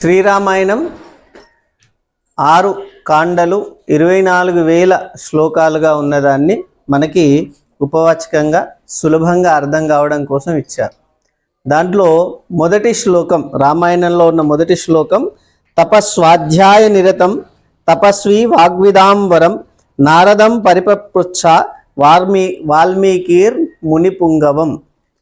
శ్రీరామాయణం ఆరు కాండలు ఇరవై నాలుగు వేల శ్లోకాలుగా ఉన్నదాన్ని మనకి ఉపవాచకంగా సులభంగా అర్థం కావడం కోసం ఇచ్చారు. దాంట్లో మొదటి శ్లోకం రామాయణంలో ఉన్న మొదటి శ్లోకం తపస్వాధ్యాయ నిరతం తపస్వి వాగ్విదాంబరం నారదం పరిపృచ్ఛ వాల్మీ వాల్మీకిర్ మునిపుంగవం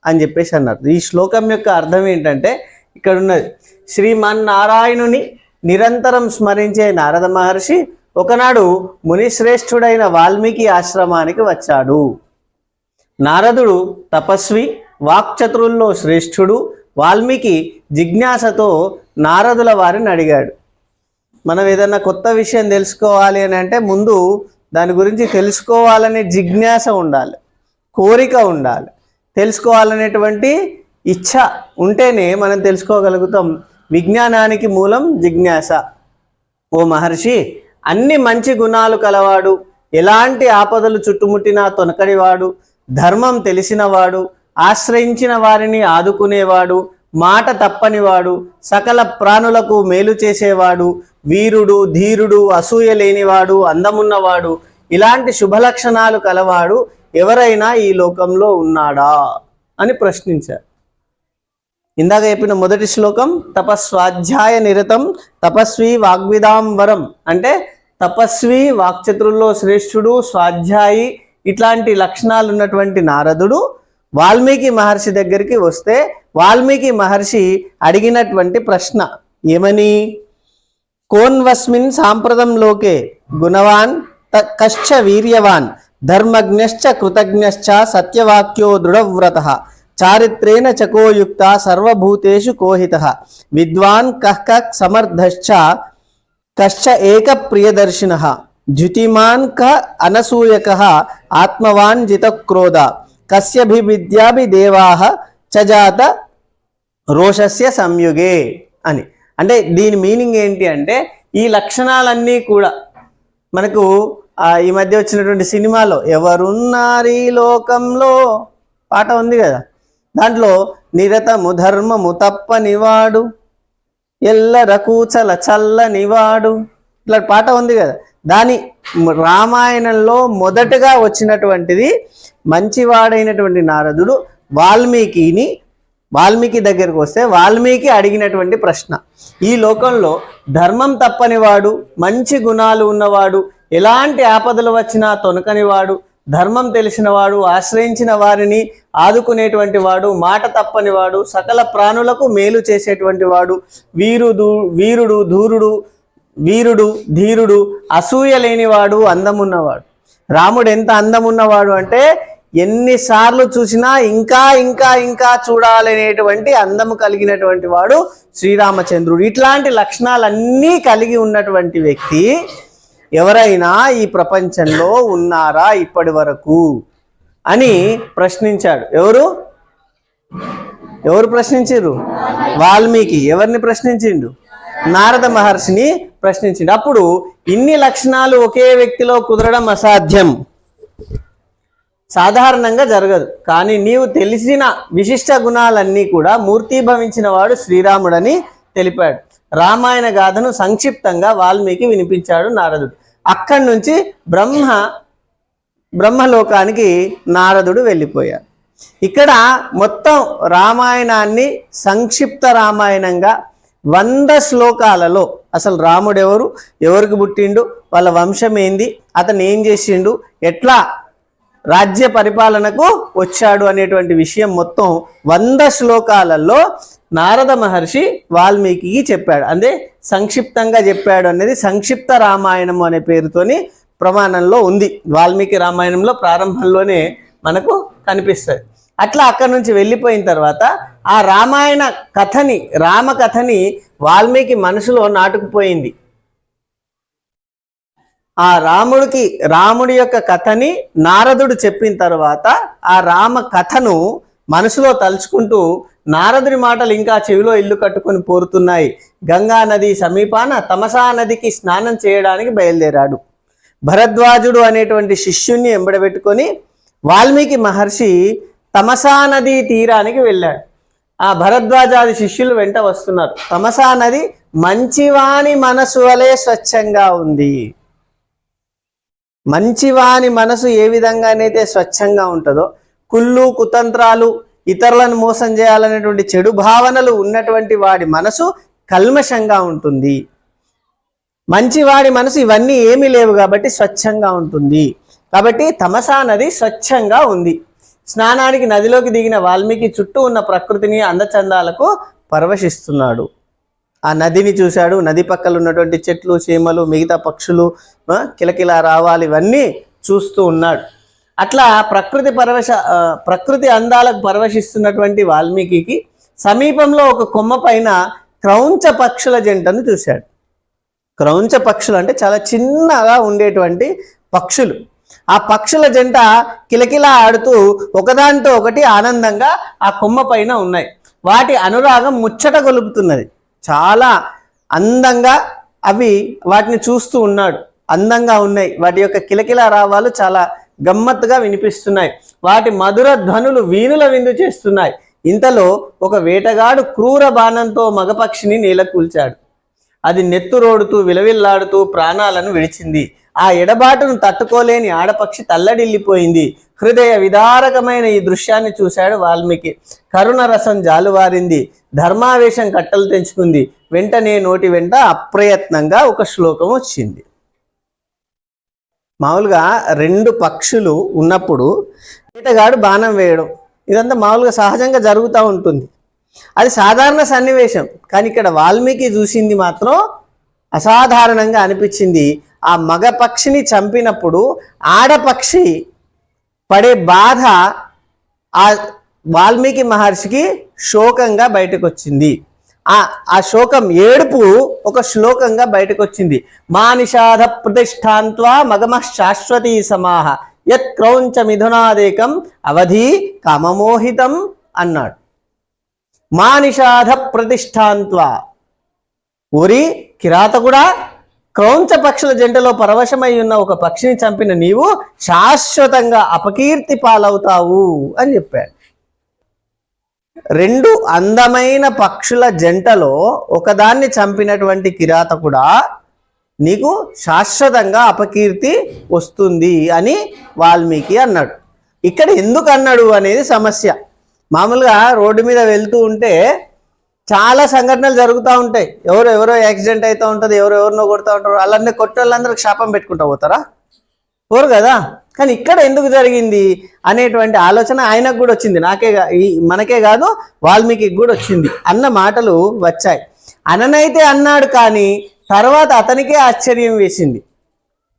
అని చెప్పేసి అన్నారు. ఈ శ్లోకం యొక్క అర్థం ఏంటంటే ఇక్కడ ఉన్నది శ్రీమన్నారాయణుని నిరంతరం స్మరించే నారద మహర్షి ఒకనాడు మునిశ్రేష్ఠుడైన వాల్మీకి ఆశ్రమానికి వచ్చాడు. నారదుడు తపస్వి వాక్చతురుల్లో శ్రేష్ఠుడు వాల్మీకి జిజ్ఞాసతో నారదుల వారిని అడిగాడు. మనం ఏదన్నా కొత్త విషయం తెలుసుకోవాలి అని అంటే ముందు దాని గురించి తెలుసుకోవాలనే జిజ్ఞాస ఉండాలి కోరిక ఉండాలి. తెలుసుకోవాలనేటువంటి ఇచ్ఛ ఉంటేనే మనం తెలుసుకోగలుగుతాం. విజ్ఞానానికి మూలం జిజ్ఞాస. ఓ మహర్షి అన్ని మంచి గుణాలు కలవాడు ఎలాంటి ఆపదలు చుట్టుముట్టినా తొనకడివాడు ధర్మం తెలిసినవాడు ఆశ్రయించిన వారిని ఆదుకునేవాడు మాట తప్పనివాడు సకల ప్రాణులకు మేలు చేసేవాడు వీరుడు ధీరుడు అసూయ లేనివాడు అందమున్నవాడు ఇలాంటి శుభలక్షణాలు కలవాడు ఎవరైనా ఈ లోకంలో ఉన్నాడా? అని ప్రశ్నించారు. ఇందాక చెప్పిన మొదటి శ్లోకం తపస్వాధ్యాయ నిరతం తపస్వి వాగ్విదాంబరం అంటే తపస్వి వాక్చతురుల్లో శ్రేష్ఠుడు స్వాధ్యాయి ఇట్లాంటి లక్షణాలు ఉన్నటువంటి నారదుడు వాల్మీకి మహర్షి దగ్గరికి వస్తే వాల్మీకి మహర్షి అడిగినటువంటి ప్రశ్న ఏమని? కోన్వస్మిన్ సాంప్రదం లోకే గుణవాన్ త- కశ్చ వీర్యవాన్ ధర్మజ్ఞశ్చ కృతజ్ఞశ్చ సత్యవాక్యో దృఢవ్రత. చారిత్రేణ చకోయుక్త సర్వభూతేషు కోహిత. విద్వాన్ కః సమర్థశ్చ కశ్చ ఏక ప్రియదర్శిన ద్యుతిమాన్ క అనసూయక ఆత్మవాన్ జితక్రోధ. కస్యభివిద్యాభిదేవాహ చజాత రోషస్య సంయుగే అని. అంటే దీని మీనింగ్ ఏంటి అంటే ఈ లక్షణాలన్నీ కూడా మనకు ఈ మధ్య వచ్చినటువంటి సినిమాలో ఎవరున్నారు ఈ లోకంలో? పాట ఉంది కదా. దాంట్లో నిరతము ధర్మము తప్పనివాడు ఎల్లర కూచల చల్లనివాడు. ఇట్లా పాట ఉంది కదా. దాని రామాయణంలో మొదటగా వచ్చినటువంటిది మంచివాడైనటువంటి నారదుడు వాల్మీకిని వాల్మీకి దగ్గరకు వస్తే వాల్మీకి అడిగినటువంటి ప్రశ్న. ఈ లోకంలో ధర్మం తప్పనివాడు మంచి గుణాలు ఉన్నవాడు ఎలాంటి ఆపదలు వచ్చినా తొనకనివాడు ధర్మం తెలిసినవాడు ఆశ్రయించిన వారిని ఆదుకునేటువంటి వాడు మాట తప్పనివాడు సకల ప్రాణులకు మేలు చేసేటువంటి వాడు వీరుడు వీరుడు ధూరుడు వీరుడు ధీరుడు అసూయ లేనివాడు అందమున్నవాడు. రాముడు ఎంత అందమున్నవాడు అంటే ఎన్నిసార్లు చూసినా ఇంకా ఇంకా ఇంకా చూడాలనేటువంటి అందము కలిగినటువంటి వాడు శ్రీరామచంద్రుడు. ఇట్లాంటి లక్షణాలన్నీ కలిగి ఉన్నటువంటి వ్యక్తి ఎవరైనా ఈ ప్రపంచంలో ఉన్నారా ఇప్పటి వరకు? అని ప్రశ్నించాడు. ఎవరు? ఎవరు ప్రశ్నించారు వాల్మీకి. ఎవరిని ప్రశ్నించిండు? నారద మహర్షిని ప్రశ్నించిండు. అప్పుడు ఇన్ని లక్షణాలు ఒకే వ్యక్తిలో కుదరడం అసాధ్యం. సాధారణంగా జరగదు. కానీ నీవు తెలిసిన విశిష్ట గుణాలన్నీ కూడా మూర్తీభవించిన వాడు శ్రీరాముడని తెలిపాడు. రామాయణ గాథను సంక్షిప్తంగా వాల్మీకి వినిపించాడు నారదుడు. అక్కడి నుంచి బ్రహ్మ బ్రహ్మలోకానికి నారదుడు వెళ్ళిపోయాడు. ఇక్కడ మొత్తం రామాయణాన్ని సంక్షిప్త రామాయణంగా వంద శ్లోకాలలో అసలు రాముడు ఎవరు ఎవరికి పుట్టిండు వాళ్ళ వంశం ఏంది అతను ఏం చేసిండు ఎట్లా రాజ్య పరిపాలనకు వచ్చాడు అనేటువంటి విషయం మొత్తం వంద శ్లోకాలలో నారద మహర్షి వాల్మీకి చెప్పాడు. అదే సంక్షిప్తంగా చెప్పాడు అనేది సంక్షిప్త రామాయణం అనే పేరుతోని ప్రమాణంలో ఉంది. వాల్మీకి రామాయణంలో ప్రారంభంలోనే మనకు కనిపిస్తుంది. అట్లా అక్కడి నుంచి వెళ్ళిపోయిన తర్వాత ఆ రామాయణ కథని రామ కథని వాల్మీకి మనసులో నాటుకుపోయింది. ఆ రాముడికి రాముడి యొక్క కథని నారదుడు చెప్పిన తర్వాత ఆ రామ కథను మనసులో తలుచుకుంటూ నారదుడి మాటలు ఇంకా చెవిలో ఇల్లు కట్టుకొని పోరుతున్నాయి. గంగా నది సమీపాన తమసా నదికి స్నానం చేయడానికి బయలుదేరాడు. భరద్వాజుడు అనేటువంటి శిష్యుణ్ణి ఎంబడబెట్టుకొని వాల్మీకి మహర్షి తమసా నది తీరానికి వెళ్ళాడు. ఆ భరద్వాజాది శిష్యులు వెంట వస్తున్నారు. తమసా నది మంచివాణి మనసు వలె స్వచ్ఛంగా ఉంది. మంచివాని మనసు ఏ విధంగానైతే స్వచ్ఛంగా ఉంటుందో కుళ్ళు కుతంత్రాలు ఇతరులను మోసం చేయాలనేటువంటి చెడు భావనలు ఉన్నటువంటి వాడి మనసు కల్మషంగా ఉంటుంది. మంచివాడి మనసు ఇవన్నీ ఏమీ లేవు కాబట్టి స్వచ్ఛంగా ఉంటుంది. కాబట్టి తమసా నది స్వచ్ఛంగా ఉంది. స్నానానికి నదిలోకి దిగిన వాల్మీకి చుట్టూ ఉన్న ప్రకృతిని అందచందాలకు పరవశిస్తున్నాడు. ఆ నదిని చూశాడు. నది పక్కన ఉన్నటువంటి చెట్లు చీమలు మిగతా పక్షులు కిలకిల కిలకిలా రావాలి ఇవన్నీ చూస్తూ ఉన్నాడు. అట్లా ప్రకృతి పరవశ ప్రకృతి అందాలకు పరవశిస్తున్నటువంటి వాల్మీకి సమీపంలో ఒక కొమ్మ పైన క్రౌంచ పక్షుల జంటను చూశాడు. క్రౌంచ పక్షులు అంటే చాలా చిన్నగా ఉండేటువంటి పక్షులు. ఆ పక్షుల జంట కిలకిలా ఆడుతూ ఒకదానితో ఒకటి ఆనందంగా ఆ కొమ్మ పైన ఉన్నాయి. వాటి అనురాగం ముచ్చట గొలుపుతున్నది. చాలా అందంగా అవి వాటిని చూస్తూ ఉన్నాడు. అందంగా ఉన్నాయి. వాటి యొక్క కిలకిల రావాలు చాలా గమ్మత్తుగా వినిపిస్తున్నాయి. వాటి మధుర ధ్వనులు వీణుల విందు చేస్తున్నాయి. ఇంతలో ఒక వేటగాడు క్రూర బాణంతో మగపక్షిని నేలకూల్చాడు. అది నెత్తురోడుతూ విలవిల్లాడుతూ ప్రాణాలను విడిచింది. ఆ ఎడబాటును తట్టుకోలేని ఆడపక్షి తల్లడిల్లిపోయింది. హృదయ విదారకమైన ఈ దృశ్యాన్ని చూశాడు వాల్మీకి. కరుణ రసం జాలువారింది. ధర్మావేశం కట్టలు తెంచుకుంది. వెంటనే నోటి వెంట అప్రయత్నంగా ఒక శ్లోకం వచ్చింది. మామూలుగా రెండు పక్షులు ఉన్నప్పుడు ఈతగాడు బాణం వేయడం ఇదంతా మామూలుగా సహజంగా జరుగుతూ ఉంటుంది. అది సాధారణ సన్నివేశం కానీ ఇక్కడ వాల్మీకి చూసింది మాత్రం అసాధారణంగా అనిపించింది. ఆ మగ పక్షిని చంపినప్పుడు ఆడపక్షి పడే బాధ ఆ వాల్మీకి మహర్షికి శోకంగా బయటకు వచ్చింది ఆ ఆ శోకం ఏడుపు ఒక శ్లోకంగా బయటకు వచ్చింది మానిషాధ ప్రతిష్టాంత్వా మగమ శాశ్వతీ సమాహ. యత్ క్రౌంచ మిథునాదేకం అవధి కామమోహితం అన్నాడు. మానిషాధ ప్రతిష్టాంత్వా. ఊరి కిరాతకుడా క్రౌంచ పక్షుల జంటలో పరవశమై ఉన్న ఒక పక్షిని చంపిన నీవు శాశ్వతంగా అపకీర్తి పాలవుతావు అని చెప్పాడు. రెండు అందమైన పక్షుల జంటలో ఒకదాన్ని చంపినటువంటి కిరాత కూడా నీకు శాశ్వతంగా అపకీర్తి వస్తుంది అని వాల్మీకి అన్నాడు. ఇక్కడ ఎందుకు అన్నాడు అనేది సమస్య. మామూలుగా రోడ్డు మీద వెళ్తూ ఉంటే చాలా సంఘటనలు జరుగుతూ ఉంటాయి. ఎవరు ఎవరో యాక్సిడెంట్ అవుతూ ఉంటుంది ఎవరు ఎవరినో కొడుతూ ఉంటారు అలానే కొట్టే వాళ్ళందరికి శాపం పెట్టుకుంటా పోతారా? పోరు కదా? కానీ ఇక్కడ ఎందుకు జరిగింది అనేటువంటి ఆలోచన ఆయనకు కూడా వచ్చింది. నాకే ఈ మనకే కాదు వాల్మీకి కూడా వచ్చింది. అన్న మాటలు వచ్చాయి. అననైతే అన్నాడు కానీ తర్వాత అతనికే ఆశ్చర్యం వేసింది.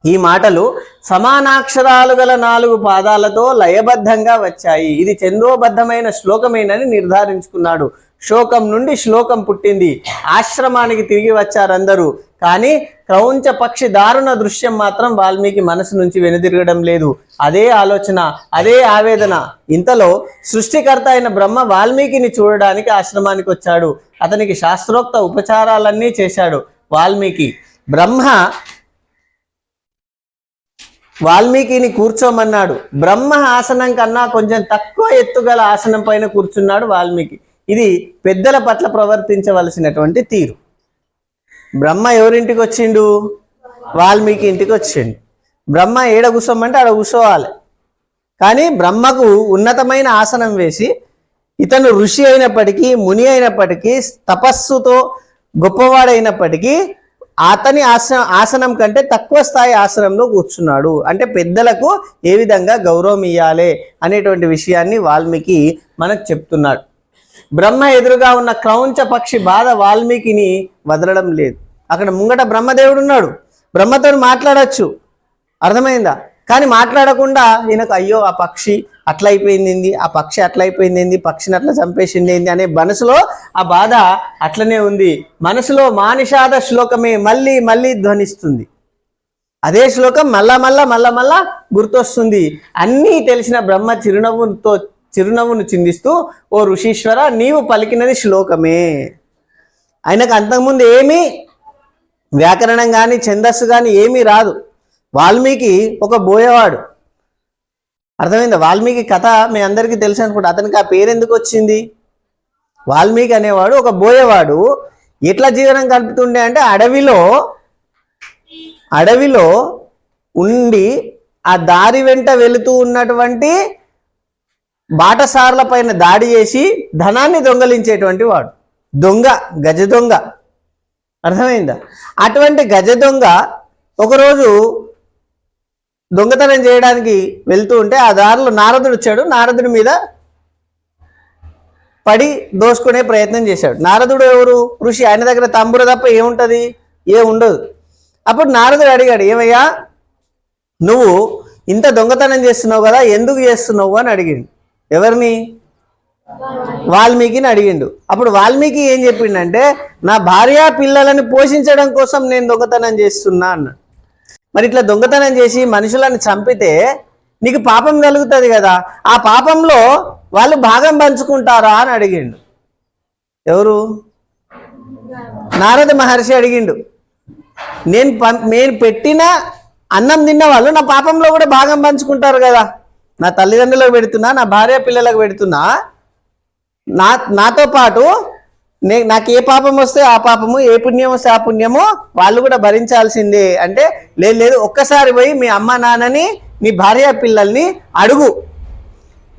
ఈ మాటలు సమానాక్షరాలు గల నాలుగు పాదాలతో లయబద్ధంగా వచ్చాయి. ఇది చంద్రోబద్ధమైన శ్లోకమేనని నిర్ధారించుకున్నాడు. శోకం నుండి శ్లోకం పుట్టింది. ఆశ్రమానికి తిరిగి వచ్చారందరూ. కానీ క్రౌంచ పక్షి దారుణ దృశ్యం మాత్రం వాల్మీకి మనసు నుంచి వెనుదిరగడం లేదు. అదే ఆలోచన అదే ఆవేదన. ఇంతలో సృష్టికర్త అయిన బ్రహ్మ వాల్మీకిని చూడడానికి ఆశ్రమానికి వచ్చాడు. అతనికి శాస్త్రోక్త ఉపచారాలన్నీ చేశాడు వాల్మీకి. బ్రహ్మ వాల్మీకిని కూర్చోమన్నాడు. బ్రహ్మ ఆసనం కన్నా కొంచెం తక్కువ ఎత్తుగల ఆసనం పైన కూర్చున్నాడు వాల్మీకి. ఇది పెద్దల పట్ల ప్రవర్తించవలసినటువంటి తీరు. బ్రహ్మ ఎవరింటికి వచ్చిండు వాల్మీకి ఇంటికి వచ్చిండు బ్రహ్మ ఏడ కూర్చోమంటే ఆడ కూర్చోవాలి కానీ బ్రహ్మకు ఉన్నతమైన ఆసనం వేసి ఇతను ఋషి అయినప్పటికీ ముని అయినప్పటికీ తపస్సుతో గొప్పవాడైనప్పటికీ అతని ఆసనం ఆసనం కంటే తక్కువ స్థాయి ఆసనంలో కూర్చున్నాడు. అంటే పెద్దలకు ఏ విధంగా గౌరవం ఇవ్వాలి అనేటువంటి విషయాన్ని వాల్మీకి మనకు చెప్తున్నాడు. బ్రహ్మ ఎదురుగా ఉన్న క్రౌంచ పక్షి బాధ వాల్మీకిని వదలడం లేదు. అక్కడ ముంగట బ్రహ్మదేవుడు ఉన్నాడు. బ్రహ్మతో మాట్లాడచ్చు. అర్థమైందా? కానీ మాట్లాడకుండా ఈయనకు అయ్యో ఆ పక్షి అట్లయిపోయింది ఆ పక్షి అట్లయిపోయింది ఏంది, పక్షిని అట్లా చంపేసింది ఏంది? అనే మనసులో ఆ బాధ అట్లనే ఉంది. మనసులో మానిషాద శ్లోకమే మళ్ళీ మళ్ళీ ధ్వనిస్తుంది. అదే శ్లోకం మళ్ళా మళ్ళా మళ్ళా మళ్ళా గుర్తొస్తుంది. అన్నీ తెలిసిన బ్రహ్మ చిరునవ్వుతో చిరునవ్వును చిందిస్తూ ఓ ఋషీశ్వర నీవు పలికినది శ్లోకమే. ఆయనకు అంతకుముందు ఏమీ వ్యాకరణం కానీ ఛందస్సు కానీ ఏమీ రాదు. వాల్మీకి ఒక బోయవాడు. అర్థమైందా? వాల్మీకి కథ మీ అందరికీ తెలుసు అనుకుంటా. అతనికి ఆ పేరు ఎందుకు వచ్చింది? వాల్మీకి అనేవాడు ఒక బోయవాడు. ఎట్లా జీవనం కలుపుతుండే అంటే అడవిలో అడవిలో ఉండి ఆ దారి వెంట వెళుతూ ఉన్నటువంటి బాటసార్ల పైన దాడి చేసి ధనాన్ని దొంగలించేటువంటి వాడు. దొంగ గజ దొంగ. అర్థమైందా? అటువంటి గజ దొంగ ఒకరోజు దొంగతనం చేయడానికి వెళ్తూ ఉంటే ఆ దారిలో నారదుడు వచ్చాడు. నారదుడి మీద పడి దోసుకునే ప్రయత్నం చేశాడు. నారదుడు ఎవరు? ఋషి. ఆయన దగ్గర తంబుర తప్ప ఏముంటుంది? ఏ ఉండదు. అప్పుడు నారదుడు అడిగాడు ఏమయ్యా నువ్వు ఇంత దొంగతనం చేస్తున్నావు కదా ఎందుకు చేస్తున్నావు? అని అడిగింది ఎవరిని? వాల్మీకిని అడిగిండు. అప్పుడు వాల్మీకి ఏం చెప్పిండంటే నా భార్య పిల్లలని పోషించడం కోసం నేను దొంగతనం చేస్తున్నా అన్నాడు. మరి ఇట్లా దొంగతనం చేసి మనుషులను చంపితే నీకు పాపం కలుగుతుంది కదా. ఆ పాపంలో వాళ్ళు భాగం పంచుకుంటారా అని అడిగిండు. ఎవరు? నారద మహర్షి అడిగిండు. నేను పం- నేను పెట్టిన అన్నం తిన్న వాళ్ళు నా పాపంలో కూడా భాగం పంచుకుంటారు కదా. నా తల్లిదండ్రులకు పెడుతున్నా నా భార్య పిల్లలకు పెడుతున్నా నా నాతో పాటు నే నాకు ఏ పాపం వస్తే ఆ పాపము ఏ పుణ్యం వస్తే ఆ పుణ్యము వాళ్ళు కూడా భరించాల్సిందే. అంటే లేదు లేదు ఒక్కసారి పోయి మీ అమ్మ నాన్నని మీ భార్య పిల్లల్ని అడుగు.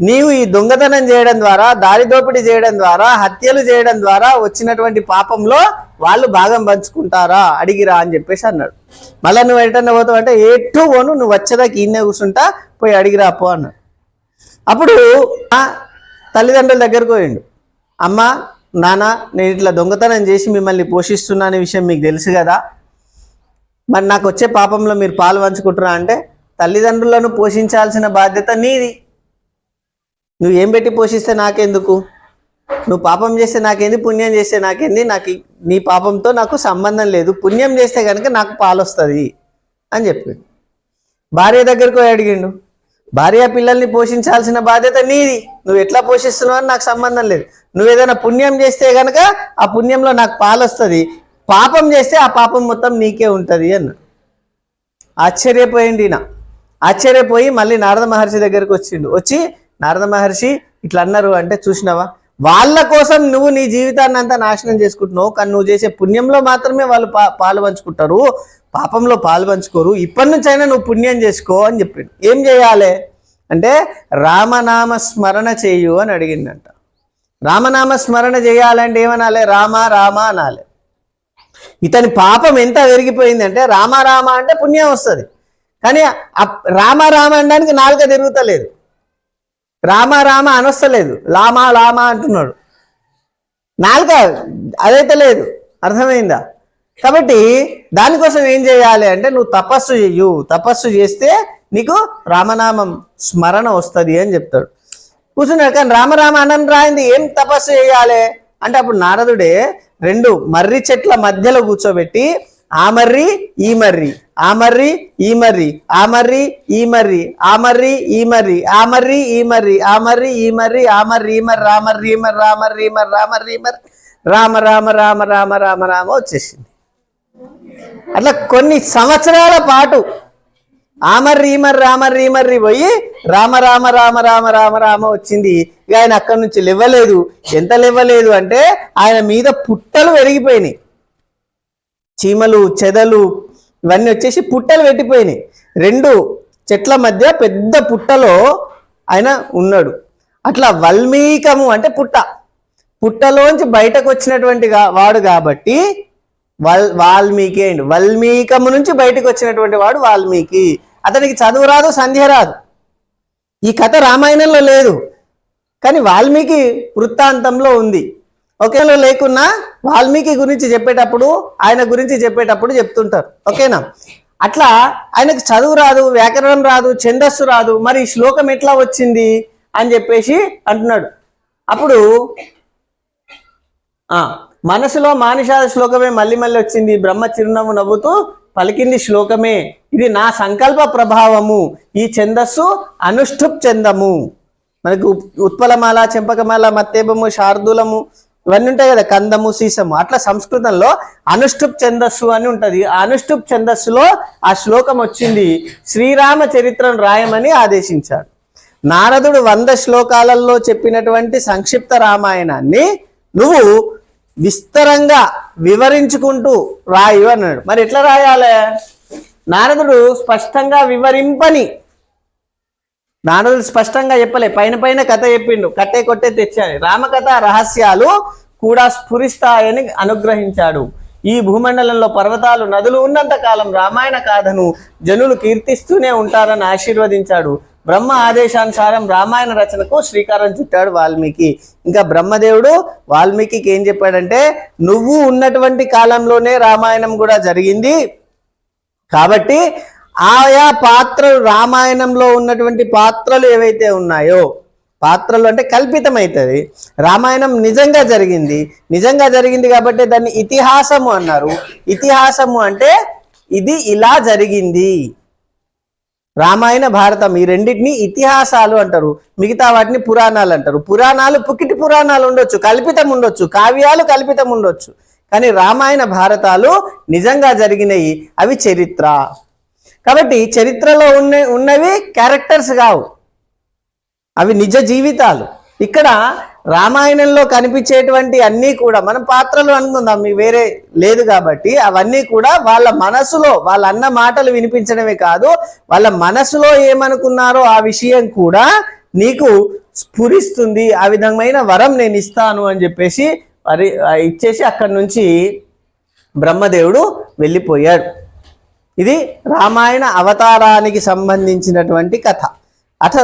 నీవు ఈ దొంగతనం చేయడం ద్వారా దారి దోపిడీ చేయడం ద్వారా హత్యలు చేయడం ద్వారా వచ్చినటువంటి పాపంలో వాళ్ళు భాగం పంచుకుంటారా? అడిగిరా అని చెప్పేసి అన్నాడు. మళ్ళీ నువ్వు ఎటన్నా పోతావు అంటే ఎటు పోను నువ్వు వచ్చేదాకా ఈయనే కూర్చుంటా పోయి అడిగిరా పో అన్నాడు. అప్పుడు తల్లిదండ్రుల దగ్గరకు పోయిండు. అమ్మ నాన్న నేను ఇట్లా దొంగతనం చేసి మిమ్మల్ని పోషిస్తున్నా అనే విషయం మీకు తెలుసు కదా. మరి నాకు వచ్చే పాపంలో మీరు పాలు పంచుకుంటున్నా అంటే తల్లిదండ్రులను పోషించాల్సిన బాధ్యత నీది. నువ్వు ఏం పెట్టి పోషిస్తే నాకెందుకు? నువ్వు పాపం చేస్తే నాకేంది? పుణ్యం చేస్తే నాకేంది? నాకు నీ పాపంతో నాకు సంబంధం లేదు. పుణ్యం చేస్తే కనుక నాకు పాలొస్తుంది అని చెప్పిండు భార్య దగ్గరకు పోయి అడిగిండు. భార్య పిల్లల్ని పోషించాల్సిన బాధ్యత నీది. నువ్వు ఎట్లా పోషిస్తున్నావు అని నాకు సంబంధం లేదు. నువ్వు ఏదైనా పుణ్యం చేస్తే కనుక ఆ పుణ్యంలో నాకు పాలొస్తుంది. పాపం చేస్తే ఆ పాపం మొత్తం నీకే ఉంటుంది అన్న. ఆశ్చర్యపోయింది నా ఆశ్చర్యపోయి మళ్ళీ నారద మహర్షి దగ్గరకు వచ్చిండు. వచ్చి నారద మహర్షి ఇట్లా అన్నారు అంటే చూసినావా? వాళ్ళ కోసం నువ్వు నీ జీవితాన్ని అంతా నాశనం చేసుకుంటున్నావు కానీ నువ్వు చేసే పుణ్యంలో మాత్రమే వాళ్ళు పా పాలు పంచుకుంటారు. పాపంలో పాలు పంచుకోరు. ఇప్పటి నుంచైనా అయినా నువ్వు పుణ్యం చేసుకో అని చెప్పాడు. ఏం చేయాలి? అంటే రామనామ స్మరణ చేయు అని అడిగిందంట రామనామ స్మరణ చేయాలంటే ఏమనాలి? రామ రామ అనాలి. ఇతని పాపం ఎంత పెరిగిపోయిందంటే రామ రామ అంటే పుణ్యం వస్తుంది. కానీ రామ రామ అనడానికి నాలుక తిరుగుతలేదు. రామ రామ అనొస్తలేదు. లామా లామా అంటున్నాడు. నాలుక అదైతే లేదు. అర్థమైందా? కాబట్టి దానికోసం ఏం చేయాలి అంటే నువ్వు తపస్సు చెయ్యు. తపస్సు చేస్తే నీకు రామనామం స్మరణ వస్తుంది అని చెప్తాడు. కూర్చున్నాడు. కానీ రామరామ అనని రాయింది. ఏం తపస్సు చేయాలి? అంటే అప్పుడు నారదుడే రెండు మర్రి చెట్ల మధ్యలో కూర్చోబెట్టి ఆ మర్రి ఈ మర్రి ఆ మర్రి ఈ మర్రి ఆ మర్రి ఈ మర్రి ఆ మర్రి ఈ మర్రి ఆ మర్రి ఈ మర్రి ఆ మర్రి ఈ మర్రి ఆ మర్రి ఈ మర్రి రామ రీమర్ రామ రీమర్ రామ రీమర్ రామ రామ రామ రామ రామ రామ వచ్చేసింది అట్లా కొన్ని సంవత్సరాల పాటు ఆమర్ రీమర్ రామర్ రీమర్రి పోయి రామ రామ రామ రామ రామ రామ వచ్చింది ఇక ఆయన అక్కడి నుంచి లేవలేదు ఎంత లేవలేదు అంటే ఆయన మీద పుట్టలు పెరిగిపోయినాయి చీమలు చెదలు ఇవన్నీ వచ్చేసి పుట్టలు పెట్టిపోయినాయి రెండు చెట్ల మధ్య పెద్ద పుట్టలో ఆయన ఉన్నాడు. అట్లా వల్మీకము అంటే పుట్ట. పుట్టలోంచి బయటకు వచ్చినటువంటి వాడు కాబట్టి వల్ వాల్మీకి అయింది వల్మీకము నుంచి బయటకు వచ్చినటువంటి వాడు వాల్మీకి. అతనికి చదువు రాదు సంధ్య రాదు. ఈ కథ రామాయణంలో లేదు. కానీ వాల్మీకి వృత్తాంతంలో ఉంది. ఒకేలో లేకున్నా వాల్మీకి గురించి చెప్పేటప్పుడు ఆయన గురించి చెప్పేటప్పుడు చెప్తుంటారు. ఓకేనా? అట్లా ఆయనకు చదువు రాదు వ్యాకరణం రాదు ఛందస్సు రాదు మరి శ్లోకం ఎట్లా వచ్చింది అని చెప్పేసి అంటున్నాడు. అప్పుడు ఆ మనసులో మానుషాద శ్లోకమే మళ్ళీ మళ్ళీ వచ్చింది. బ్రహ్మ చిరునవ్వు నవ్వుతూ పలికింది శ్లోకమే. ఇది నా సంకల్ప ప్రభావము. ఈ ఛందస్సు అనుష్ఠుప్ చందము మనకు ఉప్- ఉత్పలమాల చెంపకమాల మత్తేపము శార్దూలము ఇవన్నీ ఉంటాయి కదా కందము సీసము. అట్లా సంస్కృతంలో అనుష్ఠుప్ ఛందస్సు అని ఉంటది. ఆ అనుష్ఠుప్ ఛందస్సులో ఆ శ్లోకం వచ్చింది. శ్రీరామ చరిత్రను రాయమని ఆదేశించాడు. నారదుడు వంద శ్లోకాలలో చెప్పినటువంటి సంక్షిప్త రామాయణాన్ని నువ్వు విస్తరంగా వివరించుకుంటూ రాయు అన్నాడు. మరి ఎట్లా రాయాలి? నారదుడు స్పష్టంగా వివరింపని నారదుడు స్పష్టంగా చెప్పలే పైన పైన కథ చెప్పిండు కట్టే కొట్టే తెచ్చాడు. రామకథ రహస్యాలు కూడా స్ఫురిస్తాయని అనుగ్రహించాడు. ఈ భూమండలంలో పర్వతాలు నదులు ఉన్నంత కాలం రామాయణ కాథను జనులు కీర్తిస్తూనే ఉంటారని ఆశీర్వదించాడు. బ్రహ్మ ఆదేశానుసారం రామాయణ రచనకు శ్రీకారం చుట్టాడు వాల్మీకి. ఇంకా బ్రహ్మదేవుడు వాల్మీకి ఏం చెప్పాడంటే నువ్వు ఉన్నటువంటి కాలంలోనే రామాయణం కూడా జరిగింది. కాబట్టి ఆయా పాత్రలు రామాయణంలో ఉన్నటువంటి పాత్రలు ఏవైతే ఉన్నాయో పాత్రలు అంటే కల్పితమవుతుంది రామాయణం నిజంగా జరిగింది. నిజంగా జరిగింది కాబట్టి దాన్ని ఇతిహాసము అన్నారు. ఇతిహాసము అంటే ఇది ఇలా జరిగింది. రామాయణ భారతం ఈ రెండింటిని ఇతిహాసాలు అంటారు. మిగతా వాటిని పురాణాలు అంటారు. పురాణాలు పుకిటి పురాణాలు ఉండొచ్చు కల్పితం ఉండొచ్చు కావ్యాలు కల్పితం ఉండొచ్చు. కానీ రామాయణ భారతాలు నిజంగా జరిగినవి అవి చరిత్ర. కాబట్టి చరిత్రలో ఉన్న ఉన్నవి క్యారెక్టర్స్ కావు. అవి నిజ జీవితాలు. ఇక్కడ రామాయణంలో కనిపించేటువంటి అన్నీ కూడా మనం పాత్రలు అనుకుందాం మీ వేరే లేదు కాబట్టి. అవన్నీ కూడా వాళ్ళ మనసులో వాళ్ళ అన్న మాటలు వినిపించడమే కాదు వాళ్ళ మనసులో ఏమనుకున్నారో ఆ విషయం కూడా నీకు స్ఫురిస్తుంది. ఆ విధమైన వరం నేను ఇస్తాను అని చెప్పేసి మరి ఇచ్చేసి అక్కడి నుంచి బ్రహ్మదేవుడు వెళ్ళిపోయాడు. ఇది రామాయణ అవతారానికి సంబంధించినటువంటి కథ. అసలు